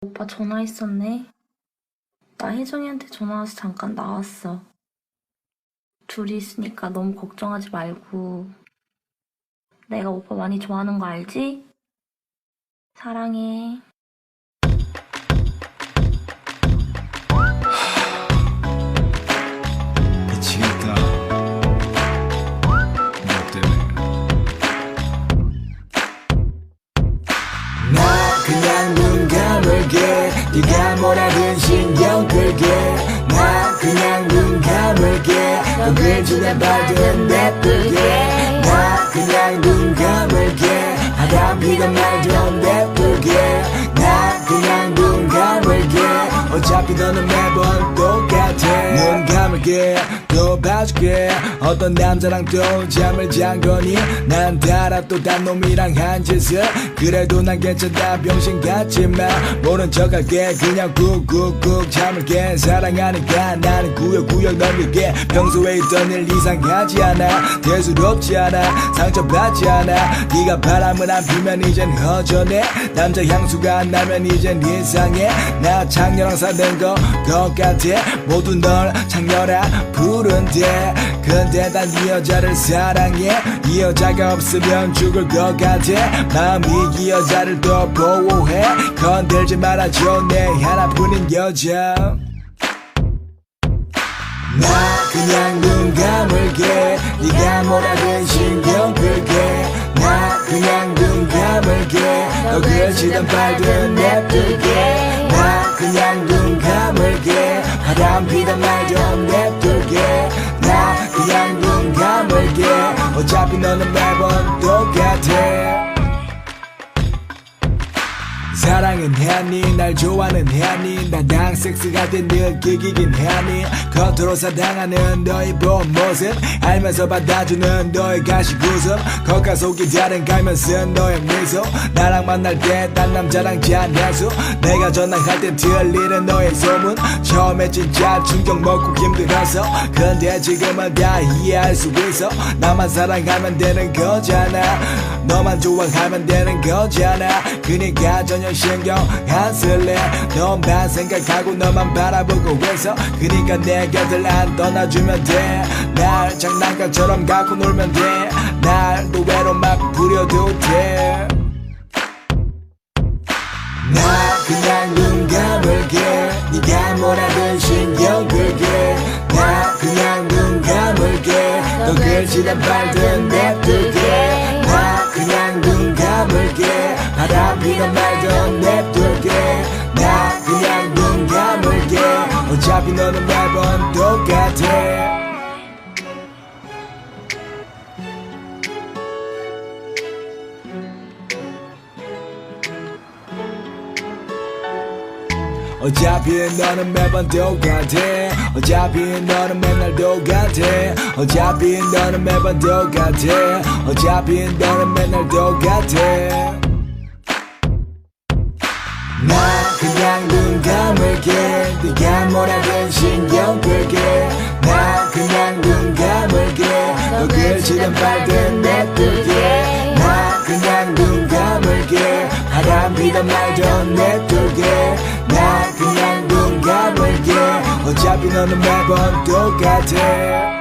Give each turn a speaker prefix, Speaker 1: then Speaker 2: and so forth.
Speaker 1: 오빠 전화했었네. 나 혜정이한테 전화 와서 잠깐 나왔어. 둘이 있으니까 너무 걱정하지 말고. 내가 오빠 많이 좋아하는 거 알지? 사랑해.
Speaker 2: 네가 뭐라든 신경 끌게. 나 그냥 눈 감을게. 너 그지나 봐든 내쁘게. 나 그냥 눈 감을게. 바람비가 말좀 내쁘게. 나 그냥 눈 감을게. 어차피 너는 매번 똑같아. 눈 감을게 또 봐줄게. 어떤 남자랑 또 잠을 잔 거니? 난 달아 또 딴 놈이랑 한 짓을. 그래도 난 괜찮다 병신 같지만. 모른 척할게 그냥 꾹꾹꾹 잠을 깬 사랑하니까 나는 구역구역 넘길게 평소에 있던 일 이상하지 않아. 대수롭지 않아 상처받지 않아. 네가 바람을 안 피면 이젠 허전해. 남자 향수가 안 나면 이젠 이상해. 나 창녀랑 사는 거 똑같아. 모두 널 창녀라 부 른데 근데 난 이 여자를 사랑해. 이 여자가 없으면 죽을 것 같아. 마음이 이 여자를 더 보호해. 건들지 말아줘 내 하나뿐인 여자. 나 그냥 눈 감을게. 네가 뭐라든 신경 끌게. 나 그냥 눈 감을게. 너 그치던 발들 냅둘게. 나 그냥 눈 감을게. 바람 피던 말좀 어차피 너는 매번 똑같아 사랑은 해니 날 좋아는 해니 나당 섹스가 된 느끼긴 해니 겉으로 사랑하는 너의 본 모습 알면서 받아주는 너의 가식 웃음 겉과 속이 다른 갈면서 너의 미소. 나랑 만날 때 딴 남자랑 잔해수 내가 전화할 때 들리는 너의 소문. 처음에 진짜 충격 먹고 힘들어서. 근데 지금은 다 이해할 수 있어. 나만 사랑하면 되는 거잖아. 너만 좋아하면 되는 거잖아. 그니까 전혀 신경 안 쓸래. 너만 생각하고 너만 바라보고 있어. 그니까 내 곁을 안 떠나주면 돼날 장난감처럼 갖고 놀면 돼날 노외로 막 부려도 돼. 나 그냥 눈 감을게. 네가 뭐라든 신경 끌게. 나 그냥 눈 감을게. 너 글씨는 발든 냅둘게. 나 그냥 눈 감을게 바람 피는 말좀 냅둘게. 나 그냥 눈 감을게. 어차피 너는 매번 똑같아 어차피 너는 매번 똑같아. 어차피 너는 맨날 똑같아. 어차피 너는 매번 똑같아. 어차피 너는 맨날 똑같아. 나 그냥 눈 감을게. 네가 뭐라든 신경 끌게. 나 그냥 눈 감을게. 너 그치는 발든 냅둘게 피던 말좀 냅둘게 나 그냥 눈 감을게. 어차피 너는 매번 똑같아